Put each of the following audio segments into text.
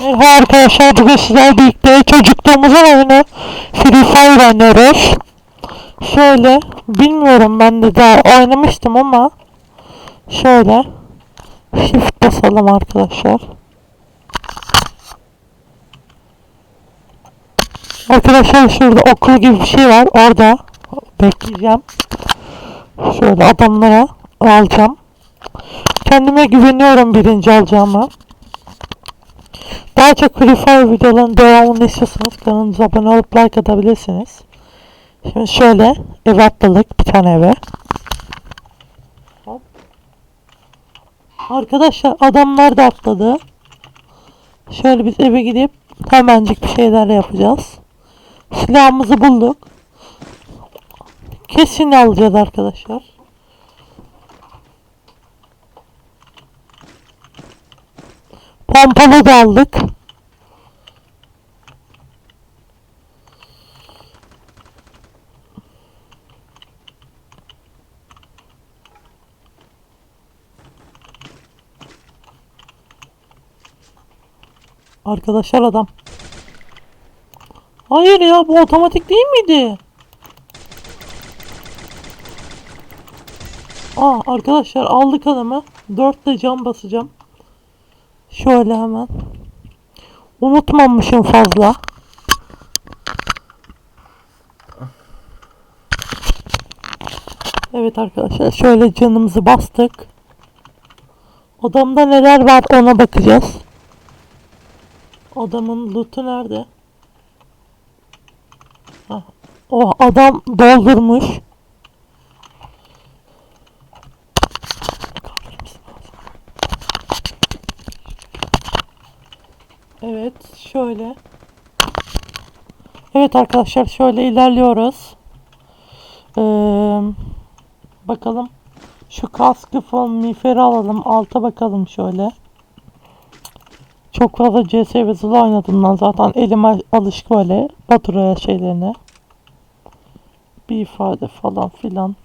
Merhaba arkadaşlar bugün sizlerle birlikte çocukluğumuzun oyunu Free Fire oynuyoruz. Şöyle bilmiyorum ben de daha oynamıştım ama şöyle shift basalım arkadaşlar. Arkadaşlar şurada okul gibi bir şey var orada bekleyeceğim. Şöyle adamlara alacağım. Kendime güveniyorum birinci alacağıma. Daha çok Free Fire videolarının devamını istiyorsanız kanalımıza abone olup like atabilirsiniz. Şimdi şöyle eve atladık bir tane eve. Hop. Arkadaşlar adamlar da atladı. Şöyle biz eve gidip hemencik bir şeyler yapacağız. Silahımızı bulduk. Kesin alacağız arkadaşlar. Pompalı da aldık. Arkadaşlar adam. Hayır ya bu otomatik değil miydi? Aa arkadaşlar aldık adamı. 4 de cam basacağım. Şöyle hemen. Unutmamışım fazla. Evet arkadaşlar şöyle canımızı bastık. Odamda neler var ona bakacağız. Adamın loot'u nerede? Hah, O adam doldurmuş. Evet şöyle. Evet arkadaşlar şöyle ilerliyoruz. Ee, bakalım. Şu kaskı falan miğferi alalım. Alta bakalım şöyle. Çok fazla CS ve Zula oynadığımdan zaten elime alışık böyle Baturaya şeylerine. Bir ifade falan filan.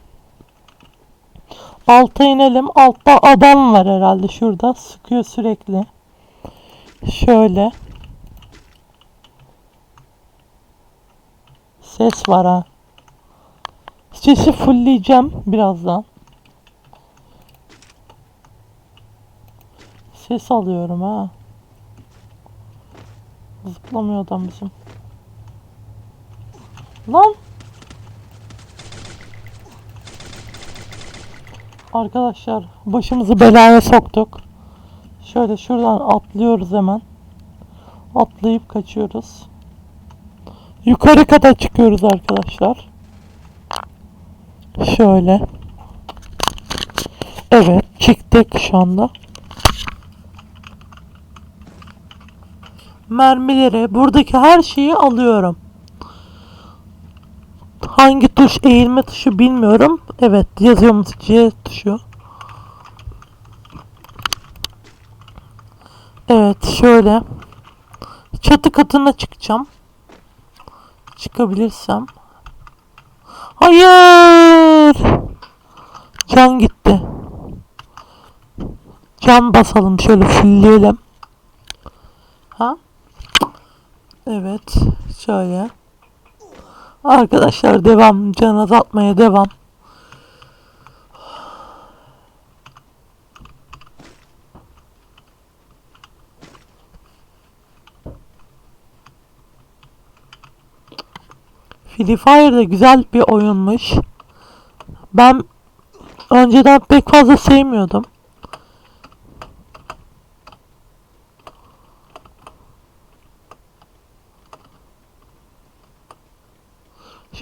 Alta inelim. Altta adam var herhalde şurada. Sıkıyor sürekli. Şöyle. Ses var ha. Sesi fullleyeceğim birazdan. Ses alıyorum ha. Zıplamıyor adam bizim. Lan. Arkadaşlar başımızı belaya soktuk. Şöyle şuradan atlıyoruz hemen. Atlayıp kaçıyoruz. Yukarı kata çıkıyoruz arkadaşlar. Şöyle. Evet çıktık şu anda. Mermileri buradaki her şeyi alıyorum. Hangi tuş eğilme tuşu bilmiyorum. Evet yazıyormuş C tuşu. Evet şöyle. Çatı katına çıkacağım. Çıkabilirsem. Hayır. Can gitti. Can basalım şöyle fullleyelim. Ha? Evet. Şöyle. Arkadaşlar devam. Can azaltmaya devam. Free Fire da güzel bir oyunmuş. Ben önceden pek fazla sevmiyordum.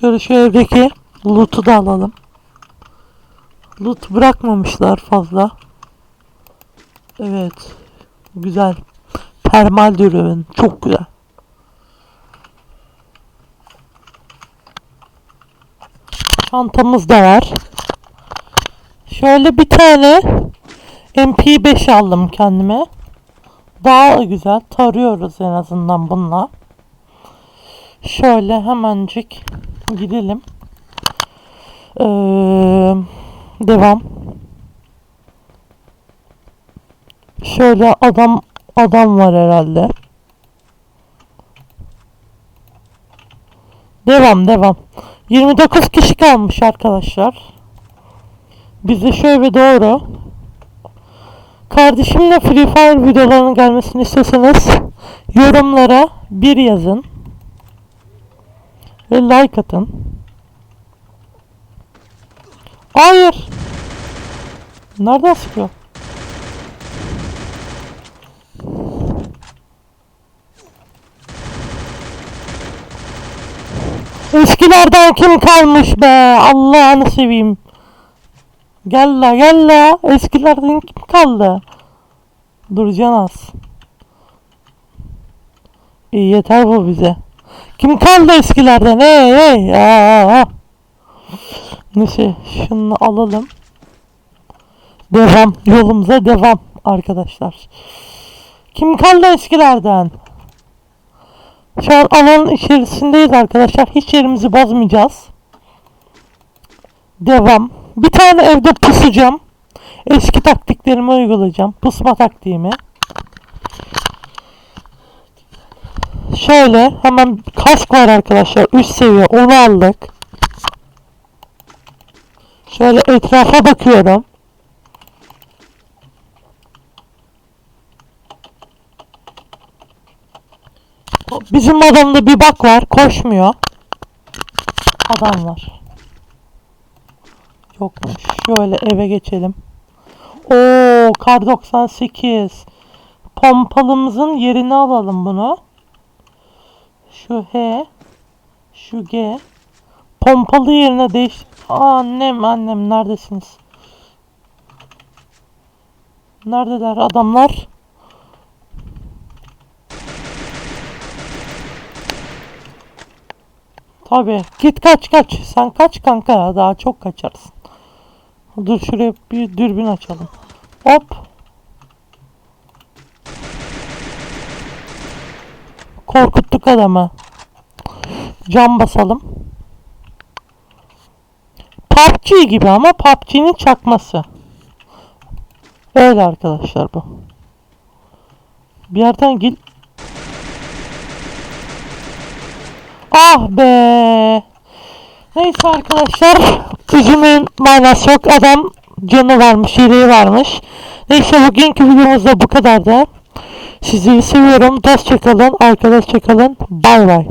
Şöyle şu evdeki loot'u da alalım. Loot bırakmamışlar fazla. Evet. Güzel. Termal dürbün. Çok güzel. Çantamız da var. Şöyle bir tane MP5 aldım kendime. Daha güzel tarıyoruz en azından bununla. Şöyle hemencik Gidelim. Ee, devam. Şöyle adam adam var herhalde. Devam devam. 29 kişi kalmış arkadaşlar. Bize şöyle doğru. Kardeşimle Free Fire videolarının gelmesini istiyorsanız yorumlara bir yazın. Ve like atın. Hayır. Nereden sıkıyor? Eskilerden kim kalmış be? Allah'ını seveyim. Gel la gel la. Eskilerden kim kaldı? Durcan az. İyi yeter bu bize. Kim kaldı eskilerden? Hey hey. Aa. Neyse şunu alalım. Devam. Yolumuza devam arkadaşlar. Kim kaldı eskilerden? Şu an alanın içerisindeyiz arkadaşlar. Hiç yerimizi bozmayacağız. Devam. Bir tane evde pusacağım. Eski taktiklerimi uygulayacağım. Pusma taktiğimi. Şöyle hemen kask var arkadaşlar. Üst seviye onu aldık. Şöyle etrafa bakıyorum. Bizim adamda bir bak var. Koşmuyor. Adam var. Yokmuş. Şöyle eve geçelim. Oo, kar 98. Pompalımızın yerini alalım bunu. Şu H. Şu G. Pompalı yerine değiş... Annem annem neredesiniz? Neredeler adamlar? Tabi. Git kaç kaç. Sen kaç kanka. Daha çok kaçarsın. Dur şuraya bir dürbün açalım. Hop. Korkuttuk adamı. Cam basalım. PUBG gibi ama PUBG'nin çakması. Öyle arkadaşlar bu. Bir yerden gel. Ah be. Neyse arkadaşlar. Üzümün manası yok. Adam canı varmış, yeleği varmış. Neyse bugünkü videomuz da bu kadar da. Sizi seviyorum. Dost kalın, arkadaşça kalın. Bay bay.